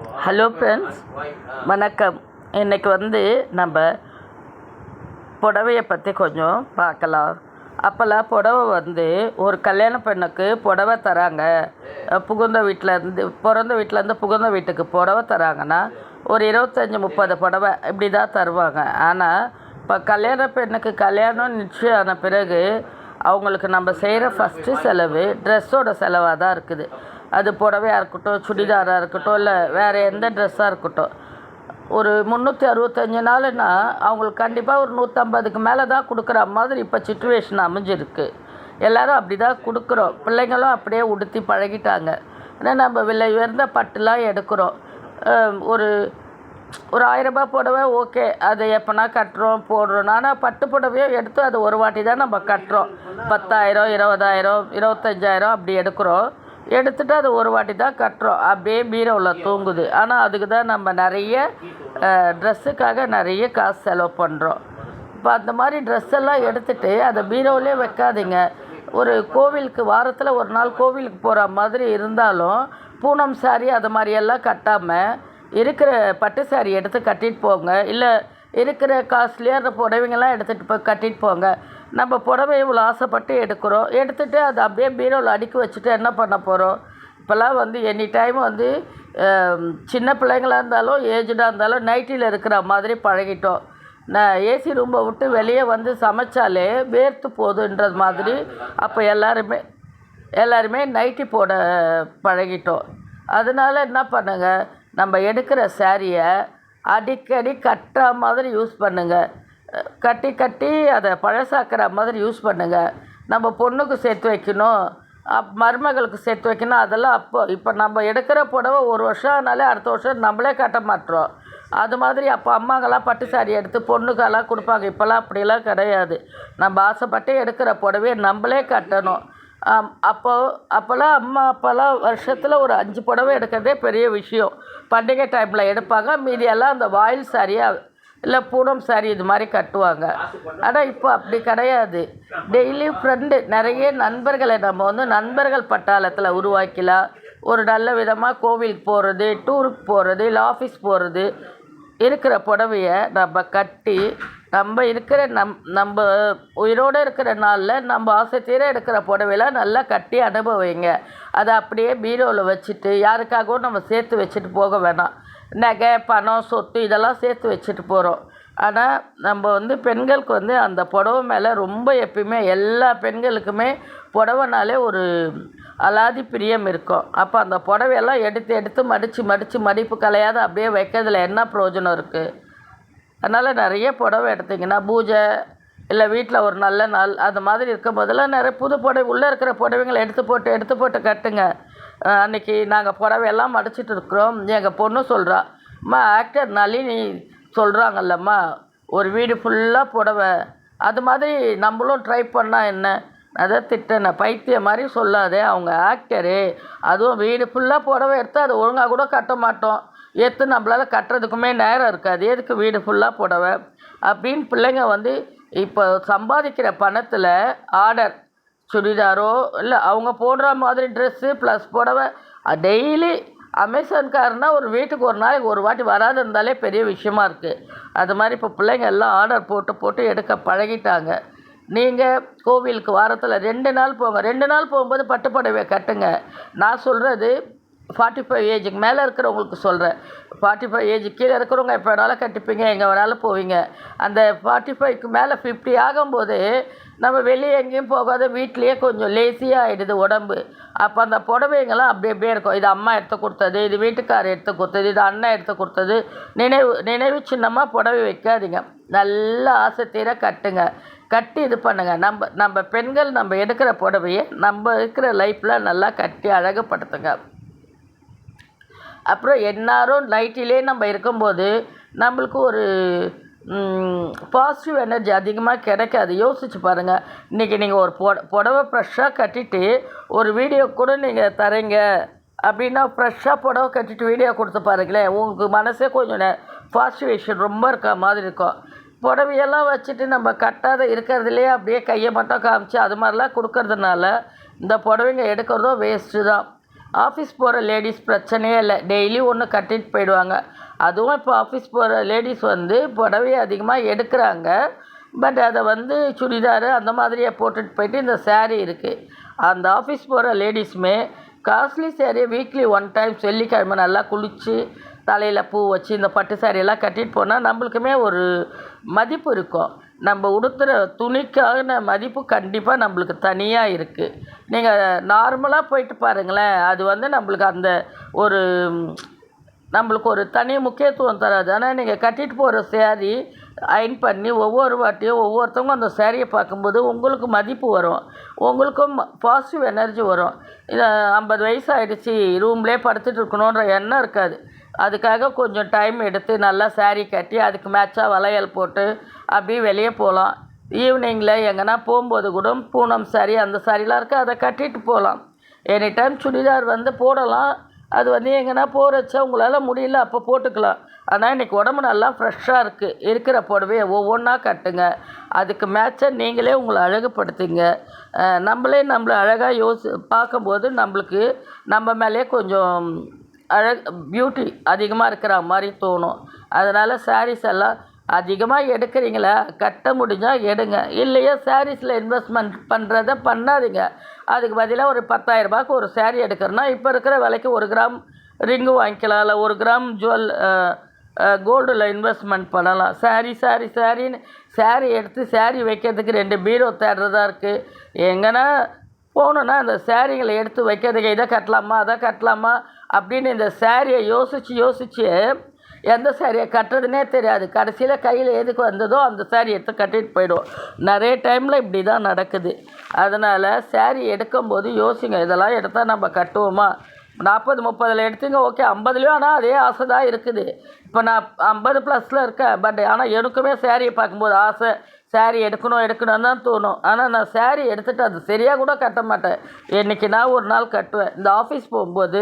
Hello friends வணக்கம். இன்றைக்கி வந்து நம்ம புடவையை பற்றி கொஞ்சம் பார்க்கலாம். அப்போல்லாம் புடவை வந்து ஒரு கல்யாண பெண்ணுக்கு புடவை தராங்க. புகுந்த வீட்டிலேருந்து பிறந்த வீட்டிலேருந்து புகுந்த வீட்டுக்கு புடவை தராங்கன்னா ஒரு இருபத்தஞ்சி முப்பது புடவை இப்படி தான் தருவாங்க. ஆனால் இப்போ கல்யாண பெண்ணுக்கு கல்யாணம் நிச்சயம் ஆன பிறகு அவங்களுக்கு நம்ம செய்கிற ஃபஸ்ட்டு செலவு ட்ரெஸ்ஸோட செலவாக தான் இருக்குது. அது புடவையாக இருக்கட்டும் சுடிதாராக இருக்கட்டும் இல்லை வேறு எந்த ட்ரெஸ்ஸாக இருக்கட்டும். ஒரு முந்நூற்றி அறுபத்தஞ்சு நாளுன்னா அவங்களுக்கு கண்டிப்பாக ஒரு நூற்றம்பதுக்கு மேலே தான் கொடுக்குற மாதிரி இப்போ சுச்சுவேஷன் அமைஞ்சிருக்கு. எல்லோரும் அப்படி தான் கொடுக்குறோம். பிள்ளைங்களும் அப்படியே உடுத்தி பழகிட்டாங்க. ஏன்னா நம்ம விலை உயர்ந்த பட்டுலாம் எடுக்கிறோம். ஒரு ஒரு ஆயிரரூபா புடவை ஓகே அதை எப்போனா கட்டுறோம் போடுறோம். ஆனால் பட்டு புடவையோ எடுத்து அது ஒரு வாட்டி தான் நம்ம கட்டுறோம். பத்தாயிரம் இருபதாயிரம் இருபத்தஞ்சாயிரம் அப்படி எடுக்கிறோம். எடுத்துகிட்டு அது ஒரு வாட்டி தான் கட்டுறோம். அப்படியே பீரோவில் தூங்குது. ஆனால் அதுக்கு தான் நம்ம நிறைய ட்ரெஸ்ஸுக்காக நிறைய காசு செலவு பண்ணுறோம் இப்போ அந்த மாதிரி ட்ரெஸ் எல்லாம் அதை பீரோவிலே வைக்காதீங்க. ஒரு கோவிலுக்கு வாரத்தில் ஒரு நாள் கோவிலுக்கு போகிற மாதிரி இருந்தாலும் பூனம் சாரி அது மாதிரியெல்லாம் கட்டாமல் இருக்கிற பட்டு சாரி எடுத்து கட்டிட்டு போங்க. இல்லை இருக்கிற காஸ்ட்லியாக புடவைங்கெல்லாம் எடுத்துகிட்டு போய் கட்டிட்டு போங்க. நம்ம புடவை இவ்வளோ ஆசைப்பட்டு எடுக்கிறோம். எடுத்துகிட்டு அதை அப்படியே பீரோவில் அடுக்கி வச்சுட்டு என்ன பண்ண போகிறோம் இப்போல்லாம் வந்து எனி டைம் வந்து சின்ன பிள்ளைங்களாக இருந்தாலும் ஏஜ்டாக இருந்தாலும் நைட்டியில் இருக்கிற மாதிரி பழகிட்டோம். நான் ஏசி ரூமை விட்டு வெளியே வந்து சமைச்சாலே வேர்த்து போகுதுன்றது மாதிரி அப்போ எல்லாருமே எல்லாருமே நைட்டி போட பழகிட்டோம். அதனால என்ன பண்ணுங்க? நம்ம எடுக்கிற சாரியை அடிக்கடி கட்டுற மாதிரி யூஸ் பண்ணுங்கள் கட்டி கட்டி அதை பழசாக்கிற மாதிரி யூஸ் பண்ணுங்கள் நம்ம பொண்ணுக்கு சேர்த்து வைக்கணும் அப் மருமகளுக்கு சேர்த்து வைக்கணும் அதெல்லாம் அப்போ இப்போ நம்ம எடுக்கிற புடவை ஒரு வருஷம் ஆனாலே அடுத்த வருஷம் நம்மளே கட்ட மாட்டுறோம் அது மாதிரி அப்போ அம்மாங்கெல்லாம் பட்டு சாரி எடுத்து பொண்ணுக்கெல்லாம் கொடுப்பாங்க. இப்போல்லாம் அப்படிலாம் கிடையாது. நம்ம ஆசைப்பட்டு எடுக்கிற புடவையை நம்மளே கட்டணும். அப்போ அப்போல்லாம் அம்மா அப்போல்லாம் வருஷத்தில் ஒரு அஞ்சு புடவை எடுக்கிறதே பெரிய விஷயம். பண்டிகை டைமில் எடுப்பாங்க. மீதியெல்லாம் அந்த வாயில் சாரியாக இல்லை பூனம் சாரி இது மாதிரி கட்டுவாங்க. ஆனால் இப்போ அப்படி கிடையாது. டெய்லி ஃப்ரெண்டு நிறைய நண்பர்களை நம்ம வந்து நண்பர்கள் பட்டாளத்தில் உருவாக்கலாம். ஒரு நல்ல விதமாக கோவிலுக்கு போகிறது டூருக்கு போகிறது இல்லை ஆஃபீஸ் போகிறது இருக்கிற புடவையை நம்ம கட்டி நம்ம இருக்கிற நம் நம்ம உயிரோடு இருக்கிற நாளில் நம்ம ஆசை தீர எடுக்கிற புடவையெல்லாம் நல்லா கட்டி அனுபவிங்க. அதை அப்படியே பீரோவில் வச்சுட்டு யாருக்காகவும் நம்ம சேர்த்து வச்சுட்டு போக வேணாம். நகை பணம் சொத்து இதெல்லாம் சேர்த்து வச்சுட்டு போகிறோம் ஆனால் நம்ம வந்து பெண்களுக்கு வந்து அந்த புடவை மேலே ரொம்ப எப்பயுமே எல்லா பெண்களுக்குமே புடவைனாலே ஒரு அலாதி பிரியம் இருக்கும். அப்போ அந்த புடவையெல்லாம் எடுத்து எடுத்து மடித்து மடித்து மடிப்பு கலையாத அப்படியே வைக்கிறதுல என்ன பிரயோஜனம் இருக்குது அதனால் நிறைய புடவை எடுத்தீங்கன்னா பூஜை இல்லை வீட்டில் ஒரு நல்ல நாள் அந்த மாதிரி இருக்கும் போதெல்லாம் நிறைய புது புடவை உள்ளே இருக்கிற புடவைங்களை எடுத்து போட்டு எடுத்து போட்டு கட்டுங்க. அன்றைக்கி அன்னைக்கு நாங்கள் புடவையெல்லாம் மடிச்சிட்டு இருக்கிறோம். எங்கள் பொண்ணு சொல்கிறா அம்மா ஆக்டர் நளினி சொல்கிறாங்கல்லம்மா ஒரு வீடு ஃபுல்லாக புடவை. அது மாதிரி நம்மளும் ட்ரை பண்ணால் என்ன? அதை திட்டன பைத்தியம் மாதிரி சொல்லாதே அவங்க ஆக்டரு அதுவும் வீடு ஃபுல்லாக புடவை எடுத்து அது ஒழுங்காக கூட கட்ட மாட்டோம். எடுத்து நம்மளால் கட்டுறதுக்குமே நேரம் இருக்காது. எதுக்கு வீடு ஃபுல்லாக புடவை? அப்படின்னு பிள்ளைங்க வந்து இப்போ சம்பாதிக்கிற பணத்தில் ஆர்டர் சுடிதாரோ இல்லை அவங்க போடுற மாதிரி ட்ரெஸ்ஸு ப்ளஸ் புடவை டெய்லி அமேசான்காரனா ஒரு வீட்டுக்கு ஒரு நாளைக்கு ஒரு வாட்டி வராது இருந்தாலே பெரிய விஷயமா இருக்குது அது மாதிரி இப்போ பிள்ளைங்க எல்லாம் ஆர்டர் போட்டு போட்டு எடுக்க பழகிட்டாங்க. நீங்கள் கோவிலுக்கு வாரத்தில் ரெண்டு நாள் போங்க. ரெண்டு நாள் போகும்போது பட்டுப்படவை கட்டுங்க. நான் சொல்கிறது ஃபார்ட்டி ஃபைவ் ஏஜுக்கு மேலே இருக்கிறவங்களுக்கு சொல்கிறேன் ஃபார்ட்டி ஃபைவ் ஏஜுக்கு கீழே இருக்கிறவங்க எப்போ வேணாலும் கட்டிப்பீங்க எங்கே வேணாலும் போவீங்க. அந்த ஃபார்ட்டி ஃபைவ்க்கு மேலே ஃபிஃப்டி ஆகும்போது நம்ம வெளியே எங்கேயும் போகாத வீட்லேயே கொஞ்சம் லேசியாக ஆகிடுது உடம்பு. அப்போ அந்த புடவைங்கெல்லாம் அப்படி அப்படியே இருக்கும். இது அம்மா எடுத்து கொடுத்தது இது வீட்டுக்காரர் எடுத்து கொடுத்தது இது அண்ணன் எடுத்து கொடுத்தது. நினைவு நினைவு சின்னமாக புடவை வைக்காதீங்க. நல்ல ஆசை தீர கட்டுங்க. கட்டி இது பண்ணுங்கள் நம்ம நம்ம பெண்கள் நம்ம எடுக்கிற புடவையை நம்ம இருக்கிற லைஃப்பில் நல்லா கட்டி அழகுப்படுத்துங்க அப்புறம் எந்நேரம் நைட்டிலே நம்ம இருக்கும்போது நம்மளுக்கு ஒரு பாசிட்டிவ் எனர்ஜி அதிகமாக கிடைக்காது. யோசிச்சு பாருங்கள் இன்றைக்கி நீங்கள் ஒரு புட புடவை ஃப்ரெஷ்ஷாக கட்டிட்டு ஒரு வீடியோ கூட நீங்கள் தரீங்க அப்படின்னா ஃப்ரெஷ்ஷாக புடவை கட்டிட்டு வீடியோ கொடுத்து பாருங்களேன். உங்களுக்கு மனசே கொஞ்சம் பாசிட்டிவேஷன் ரொம்ப இருக்க மாதிரி இருக்கும். புடவையெல்லாம் வச்சுட்டு நம்ம கட்டாத இருக்கிறதுலையே அப்படியே கையை மட்டும் காமிச்சு அது மாதிரிலாம் கொடுக்கறதுனால இந்த புடவைங்க எடுக்கிறதும் வேஸ்ட்டு தான். ஆஃபீஸ் போகிற லேடிஸ் பிரச்சனையே இல்லை. டெய்லி ஒன்று கட்டிட்டு போயிடுவாங்க. அதுவும் இப்போ ஆஃபீஸ் போகிற லேடிஸ் வந்து புடவைய அதிகமாக எடுக்கிறாங்க. பட் அதை வந்து சுடிதாரு அந்த மாதிரியே போட்டுட்டு போயிட்டு இந்த சேரீ இருக்குது அந்த ஆஃபீஸ் போகிற லேடிஸுமே costly sari weekly one time வெள்ளிக்கிழமை நல்லா குளித்து தலையில் பூ வச்சு இந்த பட்டு saree எல்லாம் கட்டிட்டு போனால் நம்மளுக்குமே ஒரு மதிப்பு இருக்கும். நம்ம உடுத்துகிற துணிக்கான மதிப்பு கண்டிப்பாக நம்மளுக்கு தனியாக இருக்குது நீங்கள் நார்மலாக போயிட்டு பாருங்களேன் அது வந்து நம்மளுக்கு அந்த ஒரு நம்மளுக்கு ஒரு தனி முக்கியத்துவம் தராது. ஆனால் நீங்கள் கட்டிட்டு போகிற சேரீ அயன் பண்ணி ஒவ்வொரு வாட்டியும் ஒவ்வொருத்தவங்க அந்த சேரீயை பார்க்கும்போது உங்களுக்கு மதிப்பு வரும். உங்களுக்கும் பாசிட்டிவ் எனர்ஜி வரும். இது ஐம்பது வயசு ஆகிடுச்சி ரூம்லேயே படுத்துட்டு இருக்கணுன்ற எண்ணம் இருக்காது. அதுக்காக கொஞ்சம் டைம் எடுத்து நல்லா saree கட்டி அதுக்கு மேட்சாக வளையல் போட்டு அப்படியே வெளியே போகலாம். ஈவினிங்கில் எங்கன்னா போகும்போது கூட பூனம் saree அந்த சாரீலாம் இருக்குது அதை கட்டிட்டு போகலாம். எனி டைம் சுடிதார் வந்து போடலாம். அது வந்து எங்கன்னா போகிறச்ச உங்களால் முடியல அப்போ போட்டுக்கலாம். ஆனால் இன்றைக்கி உடம்பு நல்லா ஃப்ரெஷ்ஷாக இருக்குது இருக்கிற புடவைய ஒவ்வொன்றா கட்டுங்க. அதுக்கு மேட்சாக நீங்களே உங்களை அழகுப்படுத்திங்க நம்மளே நம்மளை அழகாக யோசி பார்க்கும்போது நம்மளுக்கு நம்ம மேலே கொஞ்சம் அழகு பியூட்டி அதிகமாக இருக்கிற மாதிரி தோணும். அதனால் sarees எல்லாம் அதிகமாக எடுக்கிறீங்களா? கட்ட முடிஞ்சால் எடுங்க. இல்லையா சாரீஸில் இன்வெஸ்ட்மெண்ட் பண்ணுறத பண்ணாதீங்க. அதுக்கு பதிலாக ஒரு பத்தாயிரரூபாய்க்கு ஒரு saree எடுக்கிறோன்னா இப்போ இருக்கிற விலைக்கு ஒரு கிராம் ரிங்கு வாங்கிக்கலாம். இல்லை ஒரு கிராம் ஜுவல் கோல்டில் இன்வெஸ்ட்மெண்ட் பண்ணலாம். சாரி சாரி சாரின்னு சாரி எடுத்து சாரி வைக்கிறதுக்கு ரெண்டு பீரோ தேடுறதா இருக்குது எங்கன்னா போனோன்னா அந்த சாரீங்களை எடுத்து வைக்கிறதுக்கு இதை கட்டலாமா அதை கட்டலாமா அப்படின்னு இந்த சாரியை யோசித்து யோசித்து எந்த சாரியை கட்டுறதுனே தெரியாது. கடைசியில் கையில் எதுக்கு வந்ததோ அந்த சாரி எடுத்து கட்டிட்டு போயிடுவோம். நிறைய டைமில் இப்படி தான் நடக்குது. அதனால் சாரி எடுக்கும்போது யோசிங்க இதெல்லாம் எடுத்தால் நம்ம கட்டுவோமா? நாற்பது முப்பதில் எடுத்தீங்க ஓகே ஐம்பதுலேயும் ஆனால் அதே ஆசை தான் இருக்குது. இப்போ நான் ஐம்பது ப்ளஸில் இருக்கேன் பட் ஆனால் எனக்குமே சேரீயை பார்க்கும்போது ஆசை சாரி எடுக்கணும் எடுக்கணும்னு தான் தோணும். ஆனால் நான் சாரி எடுத்துகிட்டு அது சரியாக கூட கட்ட மாட்டேன். என்றைக்கு நான் ஒரு நாள் கட்டுவேன். இந்த ஆஃபீஸ் போகும்போது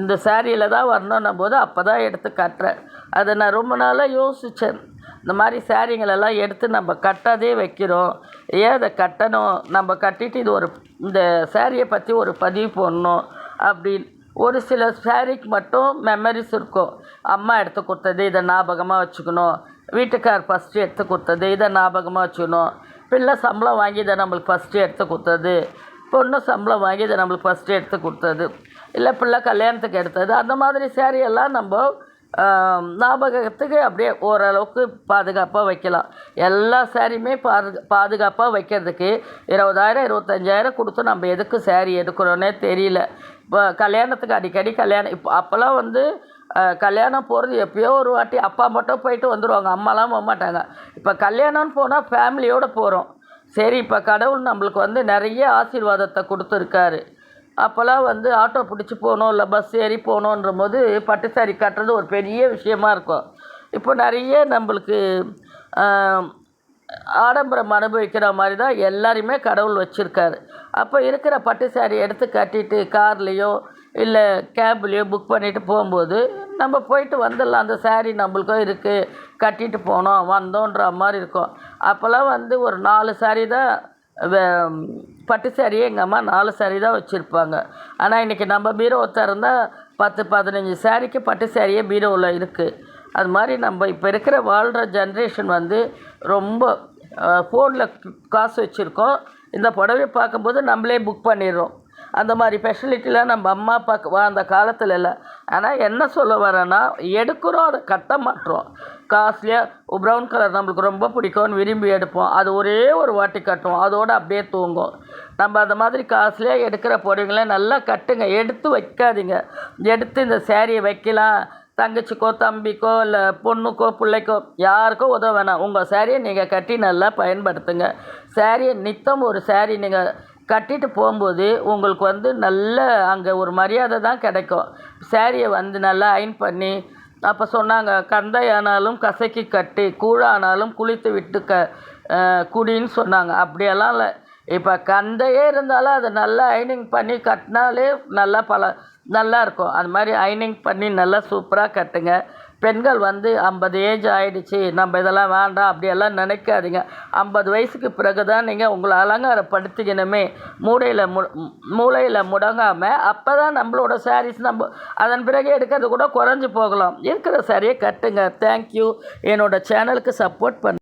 இந்த சாரியில் தான் வரணுன்னும் போது அப்போ தான் எடுத்து கட்டுறேன். அதை நான் ரொம்ப நாளாக யோசித்தேன் இந்த மாதிரி சாரீங்களெல்லாம் எடுத்து நம்ம கட்டாதே வைக்கிறோம். ஏன் அதை கட்டணும்? நம்ம கட்டிட்டு இது ஒரு இந்த சாரியை பற்றி ஒரு பதிவு போடணும் அப்படின்னு. ஒரு சில சாரீக்கு மட்டும் மெமரிஸ் இருக்கும். அம்மா எடுத்து கொடுத்தது இதை ஞாபகமாக வச்சுக்கணும். வீட்டுக்கார் ஃபஸ்ட்டு எடுத்து கொடுத்தது. இதை ஞாபகமாக வச்சுக்கணும். பிள்ளை சம்பளம் வாங்கி இதை நம்மளுக்கு ஃபஸ்ட்டு எடுத்து கொடுத்தது. பொண்ணு சம்பளம் வாங்கி இதை நம்மளுக்கு ஃபஸ்ட்டு எடுத்து கொடுத்தது. இல்லை பிள்ளை கல்யாணத்துக்கு எடுத்தது. அந்த மாதிரி saree எல்லாம் நம்ம ஞாபகத்துக்கு அப்படியே ஓரளவுக்கு பாதுகாப்பாக வைக்கலாம். எல்லா சேரீயுமே பாது பாதுகாப்பாக வைக்கிறதுக்கு இருபதாயிரம் இருபத்தஞ்சாயிரம் கொடுத்து நம்ம எதுக்கு சேரீ எடுக்கிறோன்னே தெரியல. இப்போ கல்யாணத்துக்கு அடிக்கடி கல்யாணம் இப்போ அப்போல்லாம் வந்து கல்யாணம் போகிறது எப்பயோ ஒரு வாட்டி. அப்பா மட்டும் போயிட்டு வந்துடுவாங்க அம்மாலாம் போக மாட்டாங்க. இப்போ கல்யாணம்னு போனால் ஃபேமிலியோடு போகிறோம் சரி இப்போ கடவுள் நம்மளுக்கு வந்து நிறைய ஆசீர்வாதத்தை கொடுத்துருக்காரு. அப்போல்லாம் வந்து ஆட்டோ பிடிச்சி போகணும் இல்லை பஸ் ஏறி போகணுன்ற போது பட்டு சாரி கட்டுறது ஒரு பெரிய விஷயமா இருக்கும். இப்போ நிறைய நம்மளுக்கு ஆடம்பரம் அனுபவிக்கிற மாதிரி தான் எல்லாருமே கடவுள் வச்சுருக்காரு. அப்போ இருக்கிற பட்டு சாரி எடுத்து கட்டிட்டு கார்லேயோ இல்லை கேப்லேயோ புக் பண்ணிட்டு போகும்போது நம்ம போயிட்டு வந்துடலாம். அந்த saree நம்மளுக்கும் இருக்குது கட்டிட்டு போனோம் வந்தோன்ற மாதிரி இருக்கும். அப்போல்லாம் வந்து ஒரு நாலு saree தான் வே- பட்டு சாரியே எங்கள் அம்மா நாலு saree தான் வச்சுருப்பாங்க. ஆனால் இன்றைக்கி நம்ம பீரோ திறந்தால் பத்து பதினஞ்சு சாரிக்கு பட்டு சாரியே பீரோவில் இருக்குது அது மாதிரி நம்ம இப்போ இருக்கிற வாழ்கிற ஜென்ரேஷன் வந்து ரொம்ப ஃபோனில் காசு வச்சுருக்கோம். இந்த புடவைய பார்க்கும்போது நம்மளே புக் பண்ணிடுறோம். அந்த மாதிரி ஃபெசிலிட்டிலாம் நம்ம அம்மா அப்பாவுக்கு வாழ்ந்த காலத்தில் இல்லை. ஆனால் என்ன சொல்ல வரேன்னா எடுக்கிறோம் அதை கட்ட மாட்டுறோம் காஸ்ட்லியாக ப்ரௌன் கலர் நம்மளுக்கு ரொம்ப பிடிக்கும்னு விரும்பி எடுப்போம். அது ஒரே ஒரு வாட்டி கட்டுவோம். அதோடு அப்படியே தூங்கும் நம்ம அந்த மாதிரி காஸ்ட்லியாக எடுக்கிற பொருளை நல்லா கட்டுங்க. எடுத்து வைக்காதீங்க. எடுத்து இந்த சேரீயை வைக்கலாம். தங்கச்சிக்கோ தம்பிக்கோ இல்லை பொண்ணுக்கோ பிள்ளைக்கோ யாருக்கோ உதவ வேணாம். உங்கள் சேரீயை நீங்கள் கட்டி நல்லா பயன்படுத்துங்க. சேரீயை நித்தம் ஒரு சேரீ நீங்கள் கட்டிட்டு போகும்போது உங்களுக்கு வந்து நல்ல அங்கே ஒரு மரியாதை தான் கிடைக்கும். சேரீயை வந்து நல்லா அயன் பண்ணி அப்போ சொன்னாங்க கந்தையானாலும் கசக்கி கட்டி கூழானாலும் குளித்து விட்டு க குடின்னு சொன்னாங்க. அப்படியெல்லாம் இல்லை. இப்போ கந்தையே இருந்தாலும் அதை நல்லா அயனிங் பண்ணி கட்டினாலே நல்லா பல நல்லா இருக்கும். அது மாதிரி அயனிங் பண்ணி நல்லா சூப்பராக கட்டுங்க. பெண்கள் வந்து ஐம்பது ஏஜ் ஆகிடுச்சி நம்ம இதெல்லாம் வேண்டாம் அப்படியெல்லாம் நினைக்காதீங்க. ஐம்பது வயசுக்கு பிறகு தான் நீங்கள் உங்களை அலங்காரப்படுத்திக்கணுமே. மூளையில் மு மூளையில் முடங்காமல் அப்போ தான் நம்மளோட சாரீஸ் நம்ம அதன் பிறகு எடுக்கிறது கூட குறைஞ்சி போகலாம். இருக்கிற சாரியை கட்டுங்க. தேங்க்யூ என்னோட சேனலுக்கு சப்போர்ட் பண்ணு.